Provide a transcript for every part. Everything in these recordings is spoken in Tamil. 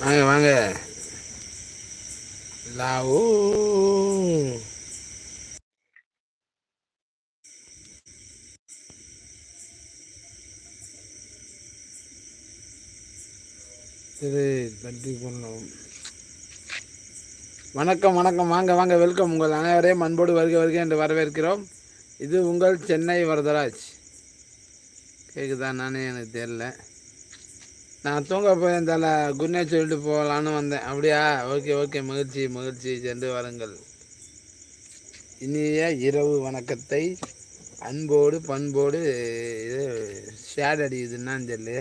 வாங்க வாங்க. லாவூ. திரு பட்டி பண்ணோம் வணக்கம் வணக்கம். வாங்க வாங்க. வெல்கம். உங்கள் அனைவரையும் அன்போடு வருக வருக என்று வரவேற்கிறோம். இது உங்கள் சென்னை வரதராஜ். கேட்குதா நானே? எனக்கு தெரில நான் தூங்க போயிருந்தால குட் நைட் சொல்லிட்டு போகலான்னு வந்தேன். அப்படியா? ஓகே ஓகே மகிழ்ச்சி மகிழ்ச்சி. சென்று வாருங்கள். இனிய இரவு வணக்கத்தை அன்போடு பண்போடு இது ஷேட் அடிக்குதுன்னான்னு சொல்லு.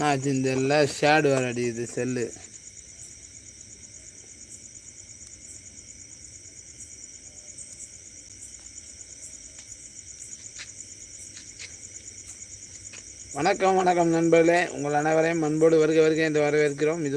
நான் இந்த எல்லாம் ஷேடு வேறு அடிக்குது செல்லு. வணக்கம் வணக்கம் நண்பர்களே. உங்கள் அனைவரையும் அன்போடு வருக வருக என்று வரவேற்கிறோம். இது